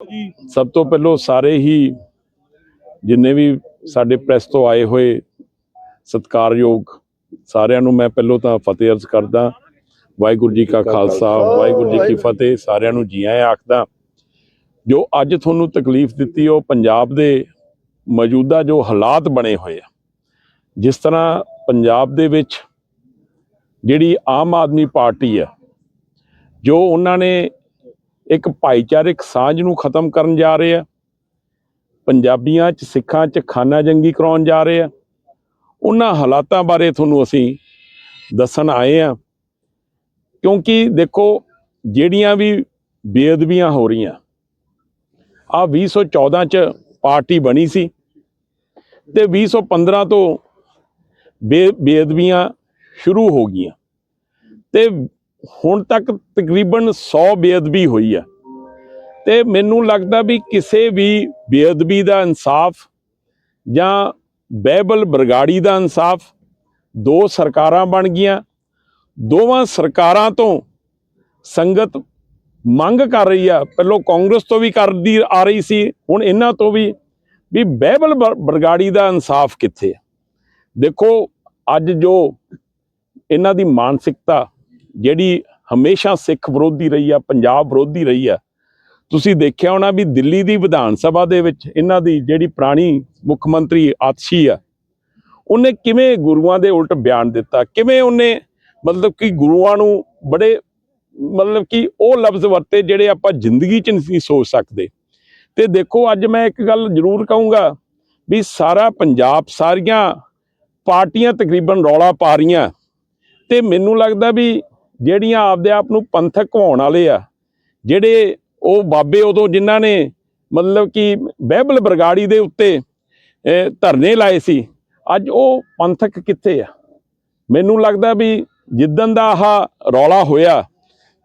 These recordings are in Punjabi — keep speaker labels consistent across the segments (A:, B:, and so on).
A: ਸਭ ਤੋਂ ਪਹਿਲਾਂ ਸਾਰੇ ਹੀ ਜਿੰਨੇ ਵੀ ਸਾਡੇ ਪ੍ਰੈਸ ਤੋਂ ਆਏ ਹੋਏ ਸਤਿਕਾਰਯੋਗ ਸਾਰਿਆਂ ਨੂੰ ਮੈਂ ਪਹਿਲਾਂ ਤਾਂ ਫਤਿਹ ਅਰਜ਼ ਕਰਦਾ। ਵਾਹਿਗੁਰੂ ਜੀ ਕਾ ਖਾਲਸਾ, ਵਾਹਿਗੁਰੂ ਜੀ ਕੀ ਫਤਿਹ, ਸਾਰਿਆਂ ਨੂੰ ਜੀ ਆਇਆਂ ਆਖਦਾ। ਜੋ ਅੱਜ ਤੁਹਾਨੂੰ ਤਕਲੀਫ ਦਿੱਤੀ, ਉਹ ਪੰਜਾਬ ਦੇ ਮੌਜੂਦਾ ਜੋ ਹਾਲਾਤ ਬਣੇ ਹੋਏ ਆ, ਜਿਸ ਤਰ੍ਹਾਂ ਪੰਜਾਬ ਦੇ ਵਿੱਚ ਜਿਹੜੀ ਆਮ ਆਦਮੀ ਪਾਰਟੀ ਆ, ਜੋ ਉਹਨਾਂ ਨੇ ਇੱਕ ਭਾਈਚਾਰਕ ਸਾਂਝ ਨੂੰ ਖਤਮ ਕਰਨ ਜਾ ਰਹੇ ਆ। ਪੰਜਾਬੀਆਂ 'ਚ, ਸਿੱਖਾਂ 'ਚ ਖਾਨਾ ਜੰਗੀ ਕਰਾਉਣ ਜਾ ਰਹੇ ਆ। ਉਹਨਾਂ ਹਾਲਾਤਾਂ ਬਾਰੇ ਤੁਹਾਨੂੰ ਅਸੀਂ ਦੱਸਣ ਆਏ ਆ। ਕਿਉਂਕਿ ਦੇਖੋ, ਜਿਹੜੀਆਂ ਵੀ ਬੇਅਦਬੀਆਂ ਹੋ ਰਹੀਆਂ ਆ 2014 ਚ ਪਾਰਟੀ ਬਣੀ ਸੀ ਤੇ 2015 ਤੋਂ ਬੇ ਬੇਅਦਬੀਆਂ ਸ਼ੁਰੂ ਹੋ ਗਈਆਂ। ਤੇ ਹੁਣ ਤੱਕ ਤਕਰੀਬਨ 100 ਬੇਅਦਬੀ ਹੋਈ ਆ ਤੇ ਮੈਨੂੰ ਲੱਗਦਾ ਵੀ ਕਿਸੇ ਵੀ ਬੇਅਦਬੀ ਦਾ ਇਨਸਾਫ ਜਾਂ ਬਹਿਬਲ ਬਰਗਾੜੀ ਦਾ ਇਨਸਾਫ ਦੋ ਸਰਕਾਰਾਂ ਬਣ ਗਈਆਂ। ਦੋਵਾਂ ਸਰਕਾਰਾਂ ਤੋਂ ਸੰਗਤ ਮੰਗ ਕਰ ਰਹੀ ਆ। ਪਹਿਲਾਂ ਕਾਂਗਰਸ ਤੋਂ ਵੀ ਕਰਦੀ ਆ ਰਹੀ ਸੀ, ਹੁਣ ਇਹਨਾਂ ਤੋਂ ਵੀ ਵੀ ਬਹਿਬਲ ਬਰ- ਬਰਗਾੜੀ ਦਾ ਇਨਸਾਫ ਕਿੱਥੇ ਆ? ਦੇਖੋ, ਅੱਜ ਜੋ ਇਹਨਾਂ ਦੀ ਮਾਨਸਿਕਤਾ ਜਿਹੜੀ ਹਮੇਸ਼ਾ ਸਿੱਖ ਵਿਰੋਧੀ ਰਹੀ ਆ, ਪੰਜਾਬ ਵਿਰੋਧੀ ਰਹੀ ਆ, ਤੁਸੀਂ ਦੇਖਿਆ ਹੋਣਾ ਵੀ ਦਿੱਲੀ ਦੀ ਵਿਧਾਨ ਸਭਾ ਦੇ ਵਿੱਚ ਇਹਨਾਂ ਦੀ ਜਿਹੜੀ ਪੁਰਾਣੀ ਮੁੱਖ ਮੰਤਰੀ ਆਤਸ਼ੀ ਆ, ਉਹਨੇ ਕਿਵੇਂ ਗੁਰੂਆਂ ਦੇ ਉਲਟ ਬਿਆਨ ਦਿੱਤਾ? ਕਿਵੇਂ ਉਹਨੇ ਮਤਲਬ ਕਿ ਗੁਰੂਆਂ ਨੂੰ ਬੜੇ ਮਤਲਬ ਕਿ ਉਹ ਲਫ਼ਜ਼ ਵਰਤੇ ਜਿਹੜੇ ਆਪਾਂ ਜ਼ਿੰਦਗੀ 'ਚ ਨਹੀਂ ਸੋਚ ਸਕਦੇ? ਤੇ ਦੇਖੋ, ਅੱਜ ਮੈਂ ਇੱਕ ਗੱਲ ਜ਼ਰੂਰ ਕਹੂੰਗਾ ਵੀ ਸਾਰਾ ਪੰਜਾਬ, ਸਾਰੀਆਂ ਪਾਰਟੀਆਂ ਤਕਰੀਬਨ ਰੌਲਾ ਪਾ ਰਹੀਆਂ। ਤੇ ਮੈਨੂੰ ਲੱਗਦਾ ਵੀ ਜਿਹੜੀਆਂ ਆਪਦੇ ਆਪ ਨੂੰ ਪੰਥਕ ਕਹਾਉਣ ਵਾਲੇ ਆ, ਜਿਹੜੇ ਉਹ ਬਾਬੇ ਉਦੋਂ ਜਿਨ੍ਹਾਂ ਨੇ ਮਤਲਬ ਕਿ ਬਹਿਬਲ ਬਰਗਾੜੀ ਦੇ ਉੱਤੇ ਧਰਨੇ ਲਾਏ ਸੀ, ਅੱਜ ਉਹ ਪੰਥਕ ਕਿੱਥੇ ਆ? ਮੈਨੂੰ ਲੱਗਦਾ ਵੀ ਜਿੱਦਨ ਦਾ ਆਹ ਰੌਲਾ ਹੋਇਆ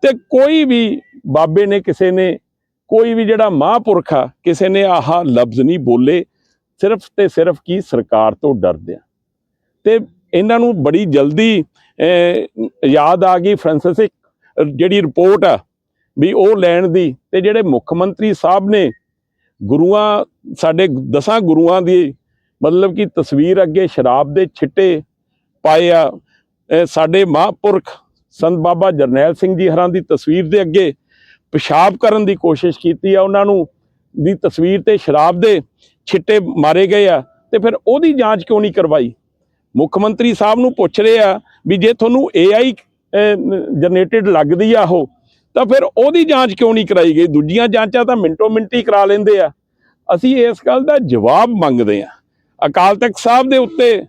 A: ਤੇ ਕੋਈ ਵੀ ਬਾਬੇ ਨੇ ਕਿਸੇ ਨੇ, ਕੋਈ ਵੀ ਜਿਹੜਾ ਮਹਾਂਪੁਰਖ ਆ, ਕਿਸੇ ਨੇ ਆਹ ਲਫ਼ਜ਼ ਨਹੀਂ ਬੋਲੇ, ਸਿਰਫ ਤੇ ਸਿਰਫ ਕੀ ਸਰਕਾਰ ਤੋਂ ਡਰਦੇ ਆ। ਤੇ ਇਹਨਾਂ ਨੂੰ ਬੜੀ ਜਲਦੀ ਯਾਦ ਆ ਗਈ ਫ੍ਰਾਂਸਿਸਿਕ ਜਿਹੜੀ ਰਿਪੋਰਟ ਆ ਵੀ ਉਹ ਲੈਣ ਦੀ ਤੇ ਜਿਹੜੇ ਮੁੱਖ ਮੰਤਰੀ ਸਾਹਿਬ ਨੇ ਗੁਰੂਆਂ, ਸਾਡੇ ਦਸਾਂ ਗੁਰੂਆਂ ਦੀ ਮਤਲਬ ਕਿ ਤਸਵੀਰ ਅੱਗੇ ਸ਼ਰਾਬ ਦੇ ਛਿੱਟੇ ਪਾਏ ਆ ਸਾਡੇ ਮਹਾਂਪੁਰਖ ਸੰਤ ਬਾਬਾ ਜਰਨੈਲ ਸਿੰਘ ਜੀ ਹਰਾਂ ਦੀ ਤਸਵੀਰ ਦੇ ਅੱਗੇ ਪਿਸ਼ਾਬ ਕਰਨ ਦੀ ਕੋਸ਼ਿਸ਼ ਕੀਤੀ ਆ, ਉਹਨਾਂ ਨੂੰ ਦੀ ਤਸਵੀਰ ਤੇ ਸ਼ਰਾਬ ਦੇ ਛਿੱਟੇ ਮਾਰੇ ਗਏ ਆ ਤੇ ਫਿਰ ਉਹਦੀ ਜਾਂਚ ਕਿਉਂ ਨਹੀਂ ਕਰਵਾਈ? ਮੁੱਖ ਮੰਤਰੀ ਸਾਹਿਬ ਨੂੰ ਪੁੱਛ ਰਹੇ ਆ ਵੀ ਜੇ ਤੁਹਾਨੂੰ AI ਜਨਰੇਟਡ ਲੱਗਦੀ ਆ ਉਹ, ਤਾਂ ਫਿਰ ਉਹਦੀ ਜਾਂਚ ਕਿਉਂ ਨਹੀਂ ਕਰਾਈ ਗਈ? ਦੂਜੀਆਂ ਜਾਂਚਾਂ ਤਾਂ ਮਿੰਟੋ ਮਿੰਟੀ ਕਰਾ ਲੈਂਦੇ ਆ। ਅਸੀਂ ਇਸ ਗੱਲ ਦਾ ਜਵਾਬ ਮੰਗਦੇ ਆ। ਅਕਾਲ ਤਖਤ ਸਾਹਿਬ ਦੇ ਉੱਤੇ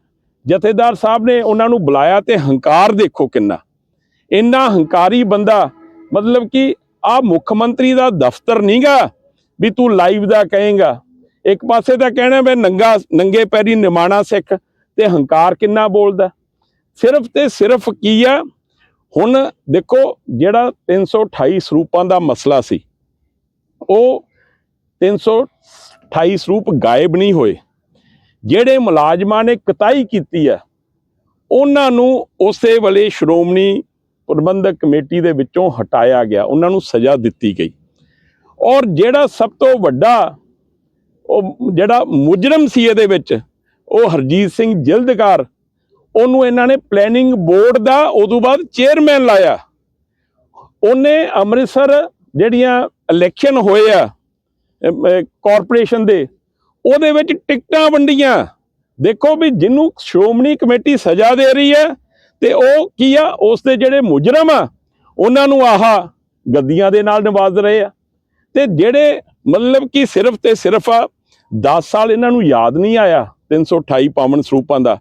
A: ਜਥੇਦਾਰ ਸਾਹਿਬ ਨੇ ਉਹਨਾਂ ਨੂੰ ਬੁਲਾਇਆ ਤੇ ਹੰਕਾਰ ਦੇਖੋ ਕਿੰਨਾ। ਇੰਨਾ ਹੰਕਾਰੀ ਬੰਦਾ, ਮਤਲਬ ਕਿ ਆ ਮੁੱਖ ਮੰਤਰੀ ਦਾ ਦਫ਼ਤਰ ਨਹੀਂਗਾ ਵੀ ਤੂੰ ਲਾਈਵ ਦਾ ਕਹੇਗਾ। ਇੱਕ ਪਾਸੇ ਤਾਂ ਕਹਿਣਾ ਮੈਂ ਨੰਗਾ, ਨੰਗੇ ਪੈਰੀ ਨਿਮਾਣਾ ਸਿੱਖ ਤੇ ਹੰਕਾਰ ਕਿੰਨਾ ਬੋਲਦਾ? ਸਿਰਫ ਤੇ ਸਿਰਫ ਕੀ ਆ? ਹੁਣ ਦੇਖੋ ਜਿਹੜਾ 328 ਸਰੂਪਾਂ ਦਾ ਮਸਲਾ ਸੀ, ਉਹ 328 ਸਰੂਪ ਗਾਇਬ ਨਹੀਂ ਹੋਏ। ਜਿਹੜੇ ਮੁਲਾਜ਼ਮਾਂ ਨੇ ਕਤਾਈ ਕੀਤੀ ਹੈ ਉਹਨਾਂ ਨੂੰ ਉਸੇ ਵੇਲੇ ਸ਼੍ਰੋਮਣੀ ਪ੍ਰਬੰਧਕ ਕਮੇਟੀ ਦੇ ਵਿੱਚੋਂ ਹਟਾਇਆ ਗਿਆ, ਉਹਨਾਂ ਨੂੰ ਸਜ਼ਾ ਦਿੱਤੀ ਗਈ। ਔਰ ਜਿਹੜਾ ਸਭ ਤੋਂ ਵੱਡਾ, ਉਹ ਜਿਹੜਾ ਮੁਜਰਮ ਸੀ ਇਹਦੇ ਵਿੱਚ ਉਹ ਹਰਜੀਤ ਸਿੰਘ ਜਿਲਦਕਾਰ, ਉਹਨੂੰ ਇਹਨਾਂ ਨੇ ਪਲੈਨਿੰਗ ਬੋਰਡ ਦਾ ਉਦੋਂ ਬਾਅਦ ਚੇਅਰਮੈਨ ਲਾਇਆ। ਉਹਨੇ ਅੰਮ੍ਰਿਤਸਰ ਜਿਹੜੀਆਂ ਇਲੈਕਸ਼ਨ ਹੋਏ ਆ ਕਾਰਪੋਰੇਸ਼ਨ ਦੇ, ਉਹਦੇ ਵਿੱਚ ਟਿਕਟਾਂ ਵੰਡੀਆਂ। ਦੇਖੋ ਵੀ ਜਿਹਨੂੰ ਸ਼੍ਰੋਮਣੀ ਕਮੇਟੀ ਸਜ਼ਾ ਦੇ ਰਹੀ ਹੈ, ਤੇ ਉਹ ਕੀ ਆ ਉਸ ਦੇ ਜਿਹੜੇ ਮੁਜਰਮ ਆ, ਉਹਨਾਂ ਨੂੰ ਆਹਾ ਗੱਦੀਆਂ ਦੇ ਨਾਲ ਨਿਵਾਜ਼ ਰਹੇ ਆ। ਤੇ ਜਿਹੜੇ ਮਤਲਬ ਕਿ ਸਿਰਫ ਤੇ ਸਿਰਫ 10 ਸਾਲ ਇਹਨਾਂ ਨੂੰ ਯਾਦ ਨਹੀਂ ਆਇਆ। 328 ਪਾਵਨ ਸਰੂਪਾਂ ਦਾ।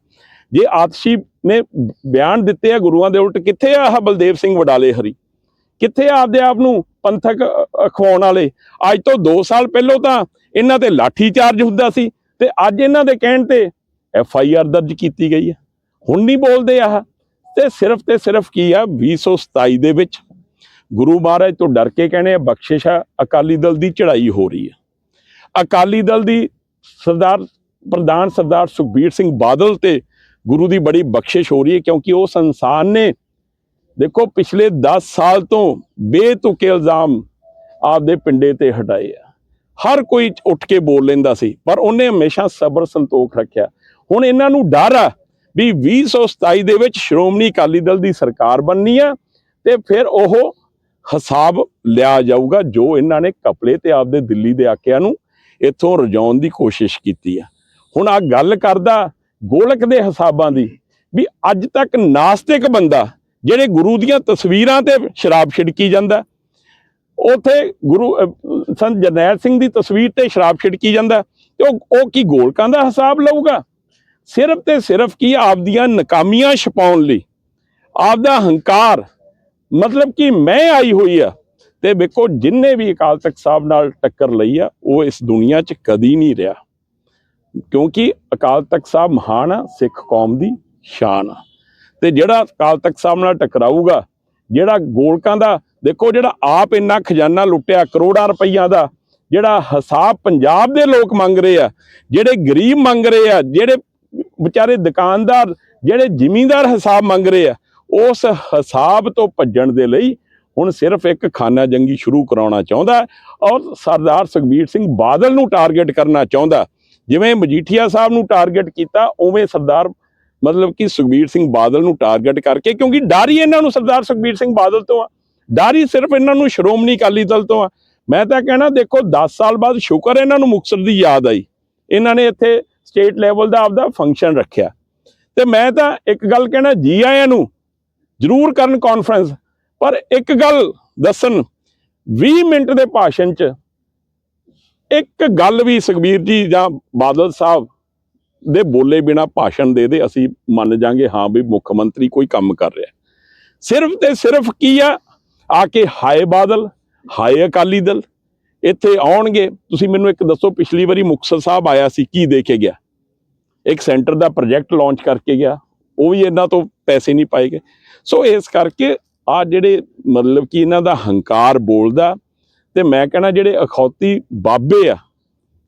A: ਜੇ ਆਤਸ਼ੀ ਨੇ ਬਿਆਨ ਦਿੱਤੇ ਆ ਗੁਰੂਆਂ ਦੇ ਉਲਟ, ਕਿੱਥੇ ਆ ਆਹ ਬਲਦੇਵ ਸਿੰਘ ਵਡਾਲੇ ਹਰੀ? ਕਿੱਥੇ ਆ ਆਪਦੇ ਆਪ ਨੂੰ ਪੰਥਕ ਅਖਵਾਉਣ ਵਾਲੇ? ਅੱਜ ਤੋਂ 2 ਸਾਲ ਪਹਿਲਾਂ ਤਾਂ ਇਹਨਾਂ ਤੇ ਲਾਠੀ ਚਾਰਜ ਹੁੰਦਾ ਸੀ ਤੇ ਅੱਜ ਇਹਨਾਂ ਦੇ ਕਹਿਣ ਤੇ ਐਫ ਆਈ ਆਰ ਦਰਜ ਕੀਤੀ ਗਈ ਹੈ ਹੁਣ ਨਹੀਂ ਬੋਲਦੇ ਆਹ। ਤੇ ਸਿਰਫ ਤੇ ਸਿਰਫ ਕੀ ਆ? 2027 ਦੇ ਵਿੱਚ ਗੁਰੂ ਮਹਾਰਾਜ ਤੋਂ ਡਰ ਕੇ ਕਹਿੰਦੇ ਆ, ਬਖਸ਼ਿਸ਼ ਆ, ਅਕਾਲੀ ਦਲ ਦੀ ਚੜ੍ਹਾਈ ਹੋ ਰਹੀ ਹੈ ਅਕਾਲੀ ਦਲ ਦੀ ਸਰਦਾਰ ਪ੍ਰਧਾਨ ਸਰਦਾਰ ਸੁਖਬੀਰ ਸਿੰਘ ਬਾਦਲ ਤੇ ਗੁਰੂ ਦੀ ਬੜੀ ਬਖਸ਼ਿਸ਼ ਹੋ ਰਹੀ ਹੈ ਕਿਉਂਕਿ ਉਸ ਇਨਸਾਨ ਨੇ ਦੇਖੋ ਪਿਛਲੇ 10 ਸਾਲ ਤੋਂ ਬੇਤੁਕੇ ਇਲਜ਼ਾਮ ਆਪਦੇ ਪਿੰਡੇ ਤੇ ਹਟਾਏ ਆ। ਹਰ ਕੋਈ ਉੱਠ ਕੇ ਬੋਲ ਲੈਂਦਾ ਸੀ, ਪਰ ਉਹਨੇ ਹਮੇਸ਼ਾ ਸਬਰ ਸੰਤੋਖ ਰੱਖਿਆ। ਹੁਣ ਇਹਨਾਂ ਨੂੰ ਡਰ ਆ ਵੀ 2027 ਦੇ ਵਿੱਚ ਸ਼੍ਰੋਮਣੀ ਅਕਾਲੀ ਦਲ ਦੀ ਸਰਕਾਰ ਬਣਨੀ ਆ ਤੇ ਫਿਰ ਉਹ ਹਿਸਾਬ ਲਿਆ ਜਾਊਗਾ ਜੋ ਇਹਨਾਂ ਨੇ ਕਪੜੇ ਤੇ ਆਪਦੇ ਦਿੱਲੀ ਦੇ ਆਕਿਆਂ ਨੂੰ ਇੱਥੋਂ ਰਜਾਉਣ ਦੀ ਕੋਸ਼ਿਸ਼ ਕੀਤੀ ਆ। ਹੁਣ ਆ ਗੱਲ ਕਰਦਾ ਗੋਲਕ ਦੇ ਹਿਸਾਬਾਂ ਦੀ ਵੀ ਅੱਜ ਤੱਕ ਨਾਸਤਿਕ ਬੰਦਾ ਜਿਹੜੇ ਗੁਰੂ ਦੀਆਂ ਤਸਵੀਰਾਂ ਤੇ ਸ਼ਰਾਬ ਛਿੜਕੀ ਜਾਂਦਾ, ਉਥੇ ਗੁਰੂ ਸੰਤ ਜਰਨੈਲ ਸਿੰਘ ਦੀ ਤਸਵੀਰ ਤੇ ਸ਼ਰਾਬ ਛਿੜਕੀ ਜਾਂਦਾ ਤੇ ਉਹ ਉਹ ਕੀ ਗੋਲਕਾਂ ਦਾ ਹਿਸਾਬ ਲਊਗਾ? ਸਿਰਫ ਤੇ ਸਿਰਫ ਕੀ ਆਪਦੀਆਂ ਨਕਾਮੀਆਂ ਛਪਾਉਣ ਲਈ? ਆਪਦਾ ਹੰਕਾਰ, ਮਤਲਬ ਕਿ ਮੈਂ ਆਈ ਹੋਈ ਆ ਤੇ ਵੇਖੋ ਜਿੰਨੇ ਵੀ ਅਕਾਲ ਤਖਤ ਸਾਹਿਬ ਨਾਲ ਟੱਕਰ ਲਈ ਆ, ਉਹ ਇਸ ਦੁਨੀਆ 'ਚ ਕਦੀ ਨਹੀਂ ਰਿਹਾ। ਕਿਉਂਕਿ ਅਕਾਲ ਤਖਤ ਸਾਹਿਬ ਮਹਾਨ ਆ, ਸਿੱਖ ਕੌਮ ਦੀ ਸ਼ਾਨ ਆ। ਤੇ ਜਿਹੜਾ ਅਕਾਲ ਤਖਤ ਸਾਹਿਬ ਨਾਲ ਟਕਰਾਊਗਾ, ਜਿਹੜਾ ਗੋਲਕਾਂ ਦਾ, ਦੇਖੋ ਜਿਹੜਾ ਆਪ ਇੰਨਾ ਖਜ਼ਾਨਾ ਲੁੱਟਿਆ, ਕਰੋੜਾਂ ਰੁਪਈਆ ਦਾ, ਜਿਹੜਾ ਹਿਸਾਬ ਪੰਜਾਬ ਦੇ ਲੋਕ ਮੰਗ ਰਹੇ ਆ, ਜਿਹੜੇ ਗਰੀਬ ਮੰਗ ਰਹੇ ਆ, ਜਿਹੜੇ ਵਿਚਾਰੇ ਦੁਕਾਨਦਾਰ, ਜਿਹੜੇ ਜ਼ਿਮੀਂਦਾਰ ਹਿਸਾਬ ਮੰਗ ਰਹੇ ਆ, ਉਸ ਹਿਸਾਬ ਤੋਂ ਭੱਜਣ ਦੇ ਲਈ ਹੁਣ ਸਿਰਫ ਇੱਕ ਖਾਨਾ ਜੰਗੀ ਸ਼ੁਰੂ ਕਰਾਉਣਾ ਚਾਹੁੰਦਾ ਔਰ ਸਰਦਾਰ ਸੁਖਬੀਰ ਸਿੰਘ ਬਾਦਲ ਨੂੰ ਟਾਰਗੇਟ ਕਰਨਾ ਚਾਹੁੰਦਾ ਜਿਵੇਂ ਮਜੀਠੀਆ ਸਾਹਿਬ ਨੂੰ ਟਾਰਗੇਟ ਕੀਤਾ, ਉਵੇਂ ਸਰਦਾਰ ਮਤਲਬ ਕਿ ਸੁਖਬੀਰ ਸਿੰਘ ਬਾਦਲ ਨੂੰ ਟਾਰਗੇਟ ਕਰਕੇ, ਕਿਉਂਕਿ ਡਾਰੀ ਇਹਨਾਂ ਨੂੰ ਸਰਦਾਰ ਸੁਖਬੀਰ ਸਿੰਘ ਬਾਦਲ ਤੋਂ ਆ। ਡਾਰੀ ਸਿਰਫ ਇਹਨਾਂ ਨੂੰ ਸ਼੍ਰੋਮਣੀ ਅਕਾਲੀ ਦਲ ਤੋਂ ਆ। ਮੈਂ ਤਾਂ ਕਹਿਣਾ, ਦੇਖੋ 10 ਸਾਲ ਬਾਅਦ ਸ਼ੁਕਰ ਇਹਨਾਂ ਨੂੰ ਮੁਕਤਸਰ ਦੀ ਯਾਦ ਆਈ। ਇਹਨਾਂ ਨੇ ਇੱਥੇ ਸਟੇਟ ਲੈਵਲ ਦਾ ਆਪਦਾ ਫੰਕਸ਼ਨ ਰੱਖਿਆ। ਤੇ ਮੈਂ ਤਾਂ ਇੱਕ ਗੱਲ ਕਹਿਣਾ, ਜੀ ਆਇਆਂ ਨੂੰ ਜ਼ਰੂਰ ਕਰਨ ਕਾਨਫਰੰਸ ਪਰ ਇੱਕ ਗੱਲ ਦੱਸਣ 20 ਮਿੰਟ ਦੇ ਭਾਸ਼ਣ 'ਚ ਇੱਕ ਗੱਲ ਵੀ ਸੁਖਬੀਰ ਜੀ ਜਾਂ ਬਾਦਲ ਸਾਹਿਬ ਦੇ ਬੋਲੇ ਬਿਨਾ ਭਾਸ਼ਣ ਦੇ ਦੇ ਅਸੀਂ ਮੰਨ ਜਾਾਂਗੇ, ਹਾਂ ਵੀ ਮੁੱਖ ਮੰਤਰੀ ਕੋਈ ਕੰਮ ਕਰ ਰਿਹਾ। ਸਿਰਫ ਤੇ ਸਿਰਫ ਕੀ ਆ? ਆ ਕੇ ਹਾਏ ਬਾਦਲ, ਹਾਏ ਅਕਾਲੀ ਦਲ, ਇੱਥੇ ਆਉਣਗੇ। ਤੁਸੀਂ ਮੈਨੂੰ ਇੱਕ ਦੱਸੋ, ਪਿਛਲੀ ਵਾਰੀ ਮੁਕਤਸਰ ਸਾਹਿਬ ਆਇਆ ਸੀ, ਕੀ ਦੇ ਕੇ ਗਿਆ? ਇੱਕ ਸੈਂਟਰ ਦਾ ਪ੍ਰੋਜੈਕਟ ਲਾਂਚ ਕਰਕੇ ਗਿਆ, ਉਹ ਵੀ ਇਹਨਾਂ ਤੋਂ ਪੈਸੇ ਨਹੀਂ ਪਾਏ ਗਏ। ਸੋ ਇਸ ਕਰਕੇ ਆ ਜਿਹੜੇ ਮਤਲਬ ਕਿ ਇਹਨਾਂ ਦਾ ਹੰਕਾਰ ਬੋਲਦਾ ਤੇ ਮੈਂ ਕਹਿੰਦਾ ਜਿਹੜੇ ਅਖੌਤੀ ਬਾਬੇ ਆ,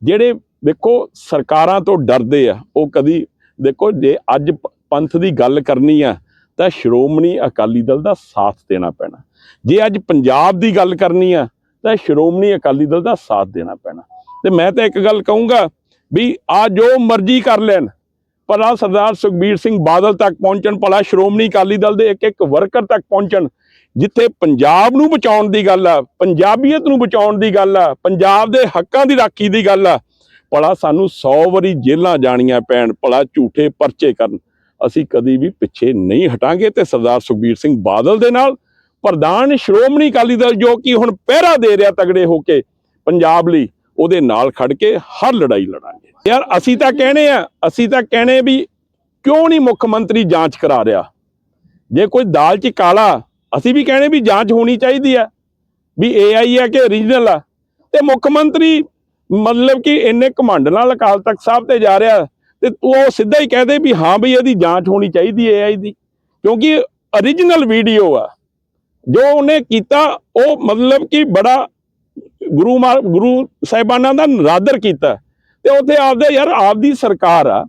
A: ਜਿਹੜੇ ਦੇਖੋ ਸਰਕਾਰਾਂ ਤੋਂ ਡਰਦੇ ਆ, ਉਹ ਕਦੀ ਦੇਖੋ ਜੇ ਅੱਜ ਪੰਥ ਦੀ ਗੱਲ ਕਰਨੀ ਆ, ਤਾਂ ਸ਼੍ਰੋਮਣੀ ਅਕਾਲੀ ਦਲ ਦਾ ਸਾਥ ਦੇਣਾ ਪੈਣਾ। ਜੇ ਅੱਜ ਪੰਜਾਬ ਦੀ ਗੱਲ ਕਰਨੀ ਆ, ਤਾਂ ਸ਼੍ਰੋਮਣੀ ਅਕਾਲੀ ਦਲ ਦਾ ਸਾਥ ਦੇਣਾ ਪੈਣਾ। ਤੇ ਮੈਂ ਤਾਂ ਇੱਕ ਗੱਲ ਕਹੂੰਗਾ ਵੀ ਆ ਜੋ ਮਰਜ਼ੀ ਕਰ ਲੈਣ, ਭਲਾ ਸਰਦਾਰ ਸੁਖਬੀਰ ਸਿੰਘ ਬਾਦਲ ਤੱਕ ਪਹੁੰਚਣ, ਭਲਾ ਸ਼੍ਰੋਮਣੀ ਅਕਾਲੀ ਦਲ ਦੇ ਇੱਕ ਇੱਕ ਵਰਕਰ ਤੱਕ ਪਹੁੰਚਣ ਜਿੱਥੇ ਪੰਜਾਬ ਨੂੰ ਬਚਾਉਣ ਦੀ ਗੱਲ ਆ, ਪੰਜਾਬੀਅਤ ਨੂੰ ਬਚਾਉਣ ਦੀ ਗੱਲ ਆ, ਪੰਜਾਬ ਦੇ ਹੱਕਾਂ ਦੀ ਰਾਖੀ ਦੀ ਗੱਲ ਆ। ਭਲਾ ਸਾਨੂੰ 100 ਵਾਰੀ ਜੇਲਾਂ ਜਾਣੀਆਂ ਪੈਣ, ਭਲਾ ਝੂਠੇ ਪਰਚੇ ਕਰਨ। ਅਸੀਂ ਕਦੀ ਵੀ ਪਿੱਛੇ ਨਹੀਂ ਹਟਾਂਗੇ ਤੇ ਸਰਦਾਰ ਸੁਖਬੀਰ ਸਿੰਘ ਬਾਦਲ ਦੇ ਨਾਲ। ਪ੍ਰਧਾਨ ਸ਼੍ਰੋਮਣੀ ਅਕਾਲੀ ਦਲ ਜੋ ਕਿ ਹੁਣ ਪਹਿਰਾ ਦੇ ਰਿਹਾ ਤਗੜੇ ਹੋ ਕੇ ਪੰਜਾਬ ਲਈ, ਉਹਦੇ ਨਾਲ ਖੜ ਕੇ ਹਰ ਲੜਾਈ ਲੜਾਂਗੇ। ਯਾਰ ਅਸੀਂ ਤਾਂ ਕਹਿੰਦੇ ਆ, ਅਸੀਂ ਤਾਂ ਕਹਿੰਦੇ ਵੀ ਕਿਉਂ ਨਹੀਂ ਮੁੱਖ ਮੰਤਰੀ ਜਾਂਚ ਕਰਾ ਰਿਹਾ? ਜੇ ਕੋਈ ਦਾਲ 'ਚ ਕਾਲਾ ਅਸੀਂ ਵੀ ਕਹਿੰਦੇ ਵੀ ਜਾਂਚ ਹੋਣੀ ਚਾਹੀਦੀ ਹੈ ਵੀ ਏਆਈ ਆ ਕਿ ਓਰੀਜਨਲ ਆ। ਤੇ ਮੁੱਖ ਮੰਤਰੀ ਮਤਲਬ ਕਿ ਇੰਨੇ ਘਮੰਡ ਨਾਲ ਅਕਾਲ ਤਖਤ ਸਾਹਿਬ ਤੇ ਜਾ ਰਿਹਾ, ਤੇ ਤੂੰ ਉਹ ਸਿੱਧਾ ਹੀ ਕਹਦੇ ਵੀ ਹਾਂ ਬਈ ਇਹਦੀ ਜਾਂਚ ਹੋਣੀ ਚਾਹੀਦੀ ਹੈ ਏਆਈ ਦੀ, ਕਿਉਂਕਿ ਓਰੀਜਨਲ ਵੀਡੀਓ ਆ। ਜੋ ਉਹਨੇ ਕੀਤਾ, ਉਹ ਮਤਲਬ ਕਿ ਬੜਾ ਗੁਰੂ ਮਾ, ਗੁਰੂ ਸਾਹਿਬਾਨਾਂ ਦਾ ਨਰਾਦਰ ਕੀਤਾ। ਤੇ ਉੱਥੇ ਆਪਦੇ ਯਾਰ, ਆਪਦੀ ਸਰਕਾਰ ਆ।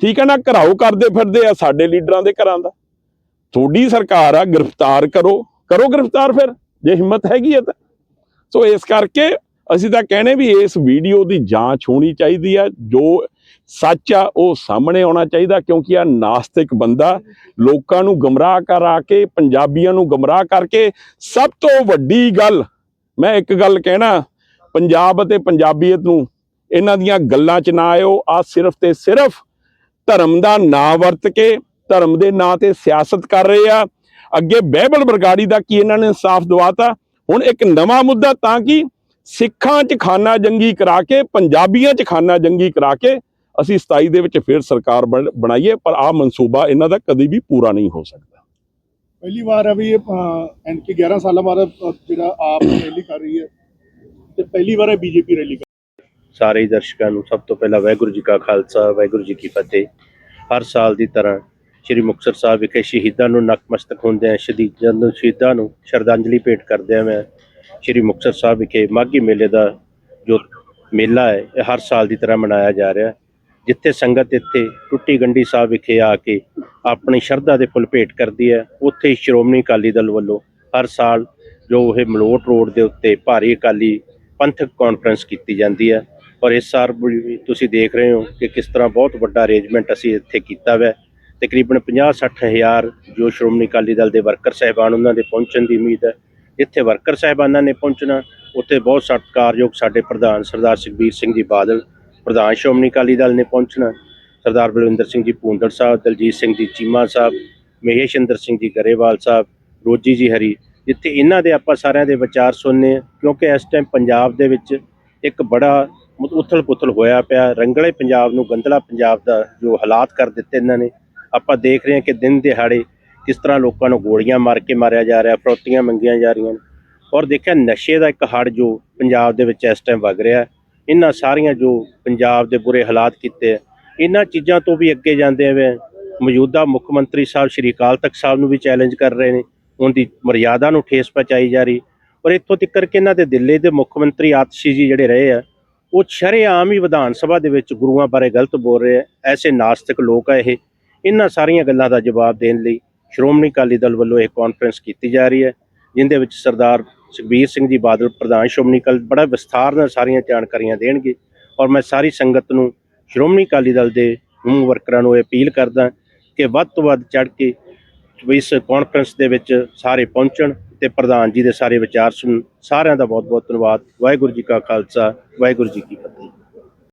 A: ਠੀਕ ਹੈ ਨਾ, ਘਰਾਓ ਕਰਦੇ ਫਿਰਦੇ ਆ ਸਾਡੇ ਲੀਡਰਾਂ ਦੇ ਘਰਾਂ ਦਾ। ਤੁਹਾਡੀ ਸਰਕਾਰ ਆ, ਗ੍ਰਿਫਤਾਰ ਕਰੋ। ਕਰੋ ਗ੍ਰਿਫਤਾਰ ਫਿਰ, ਜੇ ਹਿੰਮਤ ਹੈਗੀ ਹੈ ਤਾਂ। ਸੋ ਇਸ ਕਰਕੇ ਅਸੀਂ ਤਾਂ ਕਹਿੰਦੇ ਵੀ ਇਸ ਵੀਡੀਓ ਦੀ ਜਾਂਚ ਹੋਣੀ ਚਾਹੀਦੀ ਆ, ਜੋ ਸੱਚ ਆ, ਉਹ ਸਾਹਮਣੇ ਆਉਣਾ ਚਾਹੀਦਾ, ਕਿਉਂਕਿ ਆ ਨਾਸਤਿਕ ਬੰਦਾ, ਲੋਕਾਂ ਨੂੰ ਗਮਰਾਹ ਕਰਾ ਕੇ, ਪੰਜਾਬੀਆਂ ਨੂੰ ਗਮਰਾਹ ਕਰਕੇ, ਸਭ ਤੋਂ ਵੱਡੀ ਗੱਲ, ਮੈਂ ਇੱਕ ਗੱਲ ਕਹਿਣਾ, ਪੰਜਾਬ ਅਤੇ ਪੰਜਾਬੀਅਤ ਨੂੰ, ਇਹਨਾਂ ਦੀਆਂ ਗੱਲਾਂ 'ਚ ਨਾ ਆਇਓ ਆ ਸਿਰਫ ਤੇ ਸਿਰਫ ਧਰਮ ਦਾ ਨਾਂ ਵਰਤ ਕੇ ਧਰਮ ਦੇ ਨਾਂ ਤੇ ਸਿਆਸਤ ਕਰ ਰਹੇ ਆ। ਅੱਗੇ ਬਹਿਬਲ ਬਰਗਾੜੀ ਦਾ ਕੀ ਇਹਨਾਂ ਨੇ ਇਨਸਾਫ ਦਵਾਤਾ? ਹੁਣ ਇੱਕ ਨਵਾਂ ਮੁੱਦਾ ਤਾਂ ਕਿ ਸਿੱਖਾਂ 'ਚ ਖਾਨਾ ਜੰਗੀ ਕਰਾ ਕੇ ਪੰਜਾਬੀਆਂ 'ਚ ਖਾਨਾ ਜੰਗੀ ਕਰਾ ਕੇ ਅਸੀਂ 27 ਦੇ ਵਿੱਚ ਫਿਰ ਸਰਕਾਰ ਬਣ- ਬਣਾਈਏ ਪਰ ਆ ਮਨਸੂਬਾ ਇਹਨਾਂ ਦਾ ਕਦੀ ਵੀ ਪੂਰਾ ਨਹੀਂ ਹੋ ਸਕਦਾ।
B: ਪਹਿਲੀ ਵਾਰ ਹੈ ਵੀ ਇਹ ਐਨਕੇ 11 ਸਾਲਾਂ ਬਾਅਦ ਜਿਹੜਾ ਆਪ ਰੈਲੀ ਕਰ ਰਹੀ ਹੈ ਤੇ ਪਹਿਲੀ ਵਾਰ ਹੈ ਬੀਜੇਪੀ ਰੈਲੀ ਕਰ
C: ਸਾਰੇ ਹੀ ਦਰਸ਼ਕਾਂ ਨੂੰ ਸਭ ਤੋਂ ਪਹਿਲਾਂ ਵਾਹਿਗੁਰੂ ਜੀ ਕਾ ਖਾਲਸਾ ਵਾਹਿਗੁਰੂ ਜੀ ਕੀ ਫਤਿਹ। ਹਰ ਸਾਲ ਦੀ ਤਰ੍ਹਾਂ ਸ੍ਰੀ ਮੁਕਤਸਰ ਸਾਹਿਬ ਵਿਖੇ ਸ਼ਹੀਦਾਂ ਨੂੰ ਨਤਮਸਤਕ ਹੁੰਦਿਆਂ ਸ਼ਹੀਦਾਂ ਨੂੰ ਸ਼ਹੀਦਾਂ ਨੂੰ ਸ਼ਰਧਾਂਜਲੀ ਭੇਟ ਕਰਦਿਆਂ ਮੈਂ ਸ੍ਰੀ ਮੁਕਤਸਰ ਸਾਹਿਬ ਵਿਖੇ ਮਾਘੀ ਮੇਲੇ ਦਾ ਜੋ ਮੇਲਾ ਹੈ, ਇਹ ਹਰ ਸਾਲ ਦੀ ਤਰ੍ਹਾਂ ਮਨਾਇਆ ਜਾ ਰਿਹਾ ਜਿੱਥੇ ਸੰਗਤ ਇੱਥੇ ਟੁੱਟੀ ਗੰਢੀ ਸਾਹਿਬ ਵਿਖੇ ਆ ਕੇ ਆਪਣੀ ਸ਼ਰਧਾ ਦੇ ਫੁੱਲ ਭੇਟ ਕਰਦੀ ਹੈ, ਉੱਥੇ ਹੀ ਸ਼੍ਰੋਮਣੀ ਅਕਾਲੀ ਦਲ ਵੱਲੋਂ ਹਰ ਸਾਲ ਜੋ ਉਹ ਮਲੋਟ ਰੋਡ ਦੇ ਉੱਤੇ ਭਾਰੀ ਅਕਾਲੀ ਪੰਥਕ ਕਾਨਫਰੰਸ ਕੀਤੀ ਜਾਂਦੀ ਹੈ। ਔਰ ਇਸ ਸਾਲ ਵੀ ਤੁਸੀਂ ਦੇਖ ਰਹੇ ਹੋ ਕਿ ਕਿਸ ਤਰ੍ਹਾਂ ਬਹੁਤ ਵੱਡਾ ਅਰੇਂਜਮੈਂਟ ਅਸੀਂ ਇੱਥੇ ਕੀਤਾ ਹੋਇਆ ਤਕਰੀਬਨ 50-60 ਹਜ਼ਾਰ ਜੋ ਸ਼੍ਰੋਮਣੀ ਅਕਾਲੀ ਦਲ ਦੇ ਵਰਕਰ ਸਹਿਬਾਨ ਉਹਨਾਂ ਦੇ ਪਹੁੰਚਣ ਦੀ ਉਮੀਦ ਹੈ। ਜਿੱਥੇ ਵਰਕਰ ਸਾਹਿਬਾਨਾਂ ਨੇ ਪਹੁੰਚਣਾ, ਉੱਥੇ ਬਹੁਤ ਸਤਿਕਾਰਯੋਗ ਸਾਡੇ ਪ੍ਰਧਾਨ ਸਰਦਾਰ ਸੁਖਬੀਰ ਸਿੰਘ ਜੀ ਬਾਦਲ, ਪ੍ਰਧਾਨ ਸ਼੍ਰੋਮਣੀ ਅਕਾਲੀ ਦਲ ਨੇ ਪਹੁੰਚਣਾ, ਸਰਦਾਰ ਬਲਵਿੰਦਰ ਸਿੰਘ ਜੀ ਭੂੰਦੜ ਸਾਹਿਬ, ਦਲਜੀਤ ਸਿੰਘ ਜੀ ਚੀਮਾ ਸਾਹਿਬ, ਮਹੇਸ਼ ਇੰਦਰ ਸਿੰਘ ਜੀ ਗਰੇਵਾਲ ਸਾਹਿਬ, ਰੋਜੀ ਜੀ ਹਰੀ, ਜਿੱਥੇ ਇਹਨਾਂ ਦੇ ਆਪਾਂ ਸਾਰਿਆਂ ਦੇ ਵਿਚਾਰ ਸੁਣਨੇ ਆ, ਕਿਉਂਕਿ ਇਸ ਟਾਈਮ ਪੰਜਾਬ ਦੇ ਵਿੱਚ ਇੱਕ ਬੜਾ ਉਥਲ ਪੁਥਲ ਹੋਇਆ ਪਿਆ, ਰੰਗਲੇ ਪੰਜਾਬ ਨੂੰ ਗੰਦਲਾ ਪੰਜਾਬ ਦਾ ਜੋ ਹਾਲਾਤ ਕਰ ਦਿੱਤੇ ਇਹਨਾਂ ਨੇ ਆਪਾਂ ਦੇਖ ਰਹੇ ਹਾਂ ਕਿ ਦਿਨ ਦਿਹਾੜੇ ਕਿਸ ਤਰ੍ਹਾਂ ਲੋਕਾਂ ਨੂੰ ਗੋਲੀਆਂ ਮਾਰ ਕੇ ਮਾਰਿਆ ਜਾ ਰਿਹਾ, ਫਰੋਤੀਆਂ ਮੰਗੀਆਂ ਜਾ ਰਹੀਆਂ ਨੇ। ਔਰ ਦੇਖਿਆ ਨਸ਼ੇ ਦਾ ਇੱਕ ਹੜ ਜੋ ਪੰਜਾਬ ਦੇ ਵਿੱਚ ਇਸ ਟਾਈਮ ਵਗ ਰਿਹਾ, ਇਹਨਾਂ ਸਾਰੀਆਂ ਜੋ ਪੰਜਾਬ ਦੇ ਬੁਰੇ ਹਾਲਾਤ ਕੀਤੇ ਆ, ਇਹਨਾਂ ਚੀਜ਼ਾਂ ਤੋਂ ਵੀ ਅੱਗੇ ਜਾਂਦੇ ਹੋਏ ਮੌਜੂਦਾ ਮੁੱਖ ਮੰਤਰੀ ਸਾਹਿਬ ਸ਼੍ਰੀ ਅਕਾਲ ਤਖਤ ਸਾਹਿਬ ਨੂੰ ਵੀ ਚੈਲੰਜ ਕਰ ਰਹੇ ਨੇ, ਉਹਦੀ ਮਰਿਆਦਾ ਨੂੰ ਠੇਸ ਪਹੁੰਚਾਈ ਜਾ ਰਹੀ। ਔਰ ਇੱਥੋਂ ਤੱਕ ਕਿ ਇਹਨਾਂ ਦੇ ਦਿੱਲੀ ਦੇ ਮੁੱਖ ਮੰਤਰੀ ਆਤਸ਼ੀ ਜੀ ਜਿਹੜੇ ਰਹੇ ਆ, ਉਹ ਸ਼ਰੇਆਮ ਹੀ ਵਿਧਾਨ ਸਭਾ ਦੇ ਵਿੱਚ ਗੁਰੂਆਂ ਬਾਰੇ ਗਲਤ ਬੋਲ ਰਹੇ ਆ, ਐਸੇ ਨਾਸਤਿਕ ਲੋਕ ਆ ਇਹ। ਇਹਨਾਂ ਸਾਰੀਆਂ ਗੱਲਾਂ ਦਾ ਜਵਾਬ ਦੇਣ ਲਈ ਸ਼੍ਰੋਮਣੀ ਅਕਾਲੀ ਦਲ ਵੱਲੋਂ ਇਹ ਕਾਨਫਰੰਸ ਕੀਤੀ ਜਾ ਰਹੀ ਹੈ, ਜਿੰਦੇ ਵਿੱਚ ਸਰਦਾਰ ਸੁਖਬੀਰ ਸਿੰਘ ਜੀ ਬਾਦਲ, ਪ੍ਰਧਾਨ ਸ਼੍ਰੋਮਣੀ ਅਕਾਲੀ, ਬੜਾ ਵਿਸਥਾਰ ਨਾਲ ਸਾਰੀਆਂ ਜਾਣਕਾਰੀਆਂ ਦੇਣਗੇ ਔਰ ਮੈਂ ਸਾਰੀ ਸੰਗਤ ਨੂੰ ਸ਼੍ਰੋਮਣੀ ਅਕਾਲੀ ਦਲ ਦੇ ਸਮੂਹ ਵਰਕਰਾਂ ਨੂੰ ਇਹ ਅਪੀਲ ਕਰਦਾ ਕਿ ਵੱਧ ਤੋਂ ਵੱਧ ਚੜ ਕੇ ਇਸ ਕਾਨਫਰੰਸ ਦੇ ਵਿੱਚ ਸਾਰੇ ਪਹੁੰਚਣ ਤੇ ਪ੍ਰਧਾਨ ਜੀ ਦੇ ਸਾਰੇ ਵਿਚਾਰ ਸੁਣ ਸਾਰਿਆਂ ਦਾ ਬਹੁਤ ਬਹੁਤ ਧੰਨਵਾਦ। ਵਾਹਿਗੁਰੂ ਜੀ ਕਾ ਖਾਲਸਾ, ਵਾਹਿਗੁਰੂ ਜੀ ਕੀ ਫਤਿਹ।